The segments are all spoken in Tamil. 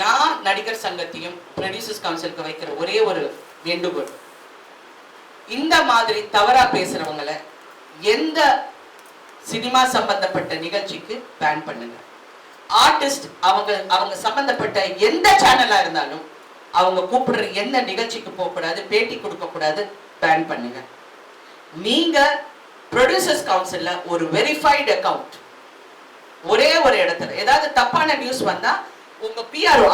நான் நடிகர் சங்கத்தையும் ப்ரொடியூசர்ஸ் கவுன்சிலுக்கு வைக்கிற ஒரே ஒரு வேண்டுகோள். இந்த மாதிரி தவறா பேசுறவங்களை எந்த சினிமா சம்பந்தப்பட்ட நிகழ்ச்சிக்கு பேன் பண்ணுங்க. ஆர்டிஸ்ட் அவங்க அவங்க சம்பந்தப்பட்ட எந்த சேனலா இருந்தாலும் அவங்க கூப்பிடுற எந்த நிகழ்ச்சிக்கு போகக்கூடாது பேட்டி கொடுக்க கூடாது பேன் பண்ணுங்க. நீங்க ப்ரொடியூசர்ஸ் கவுன்சில்ல ஒரு வெரிஃபைடு அக்கவுண்ட் ஒரே ஒரு இடத்துல. ஏதாவது தப்பான நியூஸ் வந்தா உங்க பிஆர்ஓ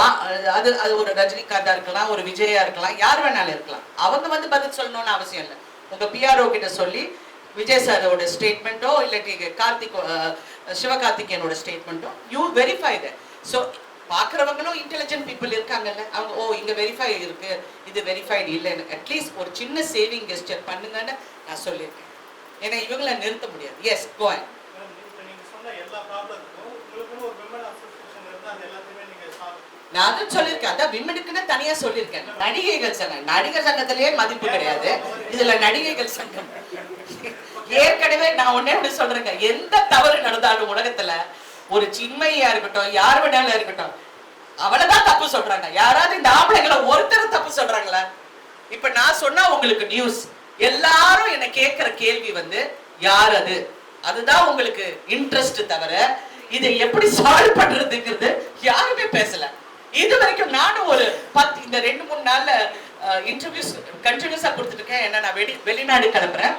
அது அது ஒரு ரஜினிகாந்தா இருக்கலாம் ஒரு விஜயா இருக்கலாம் யார் வேணாலும் இருக்கலாம். அவங்க வந்து பதில் சொல்லணும்னு அவசியம் இல்லை. உங்க பிஆர்ஓ கிட்ட சொல்லி விஜய் சாரோட ஸ்டேட்மெண்ட்டோ இல்லாட்டி கார்த்திக் சிவகார்த்திகேயனோட ஸ்டேட்மெண்ட்டோ யூ வெரிஃபை த ஸோ பார்க்குறவங்களும் இன்டெலிஜென்ட் பீப்புள் இருக்காங்கல்ல அவங்க ஓ இங்கே வெரிஃபை இருக்கு இது வெரிஃபைடு இல்லைன்னு. அட்லீஸ்ட் ஒரு சின்ன சேவிங் கெஸ்டர் பண்ணுங்கன்னு நான் சொல்லியிருக்கேன். ஏன்னா இவங்கள நிறுத்த முடியாது. எஸ் கோயன் மேடம், இப்ப நீங்க சொன்ன எல்லா ப்ராப்ளத்துக்கும் உங்களுக்குன்னு ஒரு விமன் அசோசியேஷன் இருந்தா அது எல்லாத்தையுமே நீங்க solve நான் தான் சொல்லியிருக்கேன். அதான் விமனுக்குன்னு தனியா சொல்லியிருக்கேன். நடிகைகள் சங்கம். நடிகர் சங்கத்திலேயே மதிப்பு கிடையாது. இதுல நடிகைகள் சங்கம். ஏற்கனவே நான் ஒன்னே ஒண்ணு சொல்றேங்க. எந்த தவறு நடந்தாலும் உலகத்துல ஒரு சின்மையா இருக்கட்டும் யார் வேணாலும் இருக்கட்டும் அவ்வளவுதான் தப்பு சொல்றாங்க. யாராவது இந்த ஆம்பளைங்களை ஒருத்தர் தப்பு சொல்றாங்களா? இப்ப நான் சொன்னா உங்களுக்கு நியூஸ் எல்லாரும் என்ன கேட்கிற கேள்வி வந்து யார் அது? அதுதான் உங்களுக்கு இன்ட்ரெஸ்ட் தவிர இதை எப்படி சால்வ் பண்றதுங்கிறது யாருமே பேசல. இது வரைக்கும் நானும் ஒரு பத்து இந்த ரெண்டு மூணு நாள்ல இன்டர்வியூஸ் கண்டினியூஸா கொடுத்துட்டு இருக்கேன் என்ன நான் வெளி வெளிநாடு கிளம்புறேன்.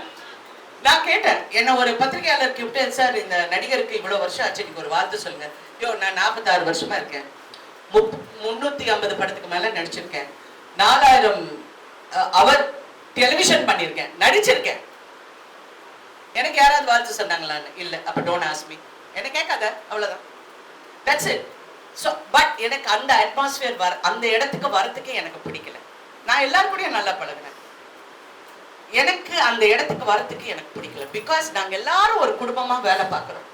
நான் கேட்டேன். என்ன ஒரு பத்திரிகையாளர் கூப்பிட்டு சார் இந்த நடிகருக்கு இவ்வளவு வருஷம் ஆச்சு. நீங்க ஒரு வார்த்தை சொல்லுங்க. ஐயோ நான் நாற்பத்தாறு வருஷமா இருக்கேன். முப் முன்னூத்தி ஐம்பது படத்துக்கு மேல நடிச்சிருக்கேன். நாலாயிரம் அவர் டெலிவிஷன் பண்ணியிருக்கேன். நடிச்சிருக்கேன். எனக்கு யாராவது வாழ்த்து சொன்னாங்களான்னு? இல்லை. அப்ப டோன்ட் ஆஸ்மி என்ன கேட்காத. அவ்வளவுதான். தட்ஸ் இட் ஸோ பட் எனக்கு அந்த அட்மாஸ்பியர் வர அந்த இடத்துக்கு வரத்துக்கு எனக்கு பிடிக்கல. நான் எல்லாரும் கூடயும் நல்லா பழகினேன். எனக்கு அந்த இடத்துக்கு வரத்துக்கு எனக்கு பிடிக்கல. பிகாஸ் நாங்கள் எல்லாரும் ஒரு குடும்பமா வேலை பார்க்குறோம்.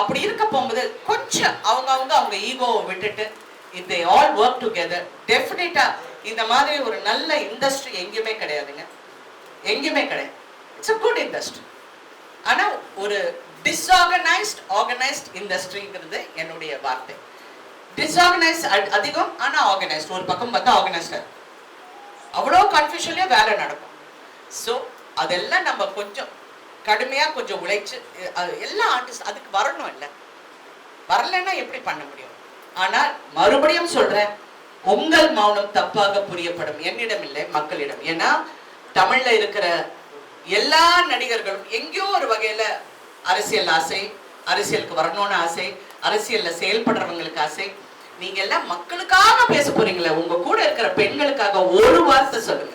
அப்படி இருக்க போகும்போது கொஞ்சம் அவங்க அவங்க அவங்க ஈகோவை விட்டுட்டு இந்த ஆல் ஒர்க் டுகெதர் டெஃபினட்டாக இந்த மாதிரி ஒரு நல்ல இண்டஸ்ட்ரி எங்கேயுமே கிடையாதுங்க. எங்கேயுமே கிடையாது. இட்ஸ் அ குட் இண்டஸ்ட்ரி ஆனால் ஒரு டிஸ்ஆர்கனைஸ்ட் ஆர்கனைஸ்ட் இண்டஸ்ட்ரிங்கிறது என்னுடைய வார்த்தை. டிஸ்ஆர்கனைஸ் அதிகம் ஆனால் ஆர்கனைஸ்ட் ஒரு பக்கம் பார்த்தா ஆர்கனைஸ்டா அவ்வளோ கன்ஃபியூஷன்லேயே வேலை நடக்கும். ஸோ அதெல்லாம் நம்ம கொஞ்சம் கடுமையா கொஞ்சம் உழைச்சு எல்லா ஆர்டிஸ்ட் அதுக்கு வரணும் இல்லை. வரலைன்னா எப்படி பண்ண முடியும்? ஆனால் மறுபடியும் சொல்றேன் உங்கள் மௌனம் தப்பாக புரியப்படும். என்னிடம் இல்லை மக்களிடம். ஏன்னா தமிழ்ல இருக்கிற எல்லா நடிகர்களும் எங்கேயோ ஒரு வகையில அரசியல் ஆசை அரசியலுக்கு வரணும்னு ஆசை அரசியல்ல செயல்படுறவங்களுக்கு ஆசை நீங்க எல்லாம் மக்களுக்காக பேச போறீங்களே உங்க கூட இருக்கிற பெண்களுக்காக ஒரு வார்த்தை சொல்லுங்க.